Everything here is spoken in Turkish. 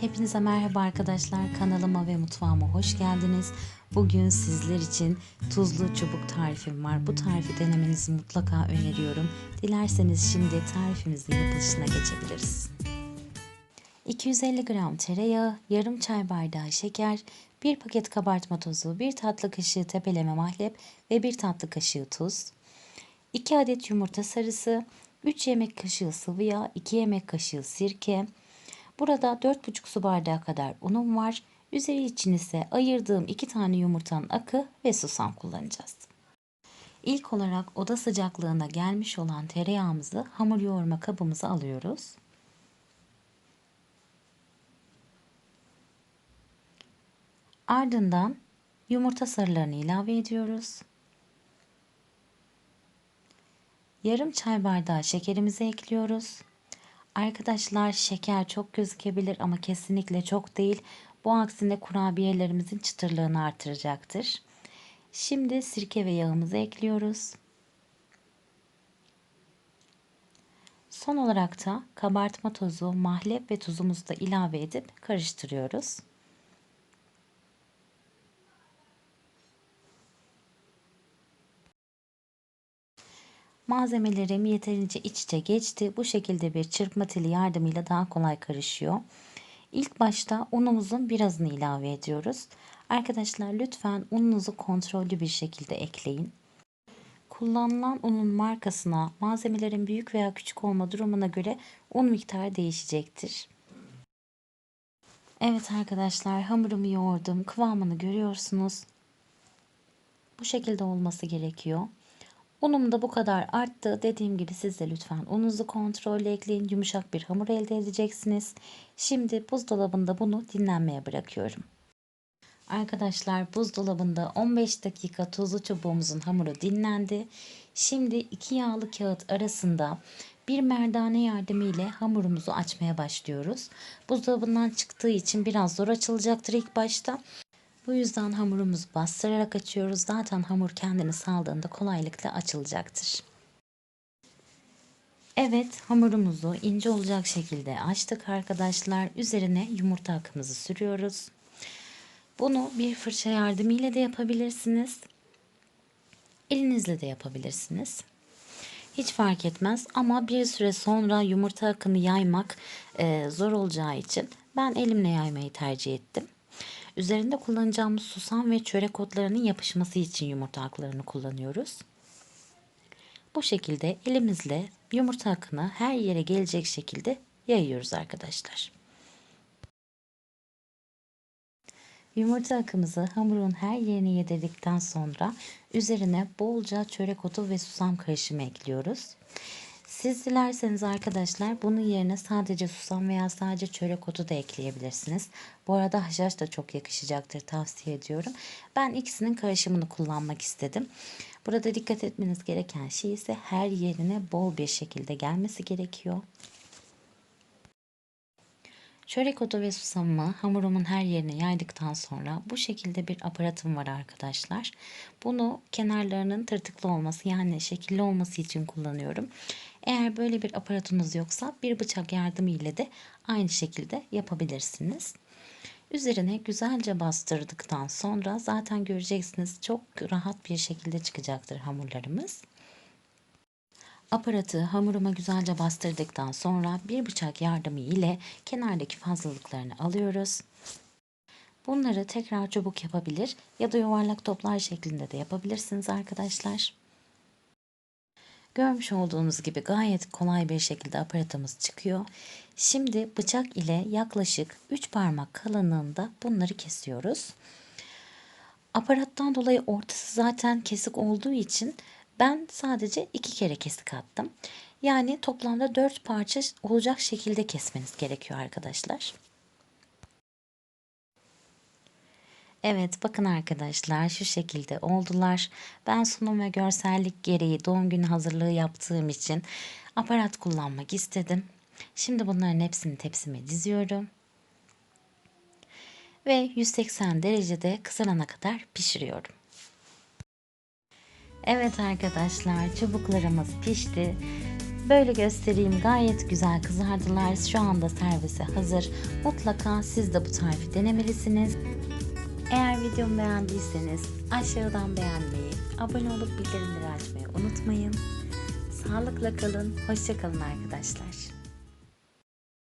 Hepinize merhaba arkadaşlar. Kanalıma ve mutfağıma hoş geldiniz. Bugün sizler için tuzlu çubuk tarifim var. Bu tarifi denemenizi mutlaka öneriyorum. Dilerseniz şimdi tarifimizin yapılışına geçebiliriz. 250 gram tereyağı, yarım çay bardağı şeker, 1 paket kabartma tozu, 1 tatlı kaşığı tepeleme mahlep ve 1 tatlı kaşığı tuz, 2 adet yumurta sarısı, 3 yemek kaşığı sıvı yağ, 2 yemek kaşığı sirke, Burada 4,5 su bardağı kadar unum var. Üzeri için ise ayırdığım 2 tane yumurtanın akı ve susam kullanacağız. İlk olarak oda sıcaklığına gelmiş olan tereyağımızı hamur yoğurma kabımıza alıyoruz. Ardından yumurta sarılarını ilave ediyoruz. Yarım çay bardağı şekerimizi ekliyoruz. Arkadaşlar şeker çok gözükebilir ama kesinlikle çok değil. Bu aksine kurabiyelerimizin çıtırlığını artıracaktır. Şimdi sirke ve yağımızı ekliyoruz. Son olarak da kabartma tozu, mahlep ve tuzumuzu da ilave edip karıştırıyoruz. Malzemelerim yeterince iç içe geçti. Bu şekilde bir çırpma teli yardımıyla daha kolay karışıyor. İlk başta unumuzun birazını ilave ediyoruz. Arkadaşlar lütfen ununuzu kontrollü bir şekilde ekleyin. Kullanılan unun markasına, malzemelerin büyük veya küçük olma durumuna göre un miktarı değişecektir. Evet arkadaşlar hamurumu yoğurdum. Kıvamını görüyorsunuz. Bu şekilde olması gerekiyor. Unum da bu kadar arttı. Dediğim gibi siz de lütfen ununuzu kontrolle ekleyin. Yumuşak bir hamur elde edeceksiniz. Şimdi buzdolabında bunu dinlenmeye bırakıyorum. Arkadaşlar buzdolabında 15 dakika tuzlu çubuğumuzun hamuru dinlendi. Şimdi iki yağlı kağıt arasında bir merdane yardımıyla hamurumuzu açmaya başlıyoruz. Buzdolabından çıktığı için biraz zor açılacaktır ilk başta. Bu yüzden hamurumuzu bastırarak açıyoruz. Zaten hamur kendini saldığında kolaylıkla açılacaktır. Evet hamurumuzu ince olacak şekilde açtık arkadaşlar. Üzerine yumurta akımızı sürüyoruz. Bunu bir fırça yardımıyla da yapabilirsiniz. Elinizle de yapabilirsiniz. Hiç fark etmez ama bir süre sonra yumurta akını yaymak e, zor olacağı için ben elimle yaymayı tercih ettim. Üzerinde kullanacağımız susam ve çörek otlarının yapışması için yumurta aklarını kullanıyoruz. Bu şekilde elimizle yumurta akını her yere gelecek şekilde yayıyoruz arkadaşlar. Yumurta akımızı hamurun her yerine yedirdikten sonra üzerine bolca çörek otu ve susam karışımı ekliyoruz. Siz dilerseniz arkadaşlar bunun yerine sadece susam veya sadece çörek otu da ekleyebilirsiniz. Bu arada haşhaş da çok yakışacaktır tavsiye ediyorum. Ben ikisinin karışımını kullanmak istedim. Burada dikkat etmeniz gereken şey ise her yerine bol bir şekilde gelmesi gerekiyor. Çörek otu ve susamımı hamurumun her yerine yaydıktan sonra bu şekilde bir aparatım var arkadaşlar. Bunu kenarlarının tırtıklı olması yani şekilli olması için kullanıyorum. Eğer böyle bir aparatınız yoksa bir bıçak yardımı ile de aynı şekilde yapabilirsiniz. Üzerine güzelce bastırdıktan sonra zaten göreceksiniz çok rahat bir şekilde çıkacaktır hamurlarımız. Aparatı hamuruma güzelce bastırdıktan sonra bir bıçak yardımı ile kenardaki fazlalıklarını alıyoruz. Bunları tekrar çubuk yapabilir ya da yuvarlak toplar şeklinde de yapabilirsiniz arkadaşlar. Görmüş olduğunuz gibi gayet kolay bir şekilde aparatımız çıkıyor. Şimdi bıçak ile yaklaşık 3 parmak kalınlığında bunları kesiyoruz. Aparattan dolayı ortası zaten kesik olduğu için ben sadece 2 kere kesik attım. Yani toplamda 4 parça olacak şekilde kesmeniz gerekiyor arkadaşlar. Evet bakın arkadaşlar şu şekilde oldular. Ben sunum ve görsellik gereği doğum günü hazırlığı yaptığım için aparat kullanmak istedim. Şimdi bunların hepsini tepsime diziyorum. Ve 180 derecede kızarana kadar pişiriyorum. Evet arkadaşlar çubuklarımız pişti. Böyle göstereyim gayet güzel kızardılar. Şu anda servise hazır. Mutlaka siz de bu tarifi denemelisiniz. Eğer videomu beğendiyseniz aşağıdan beğenmeyi, abone olup bildirimleri açmayı unutmayın. Sağlıkla kalın, hoşça kalın arkadaşlar.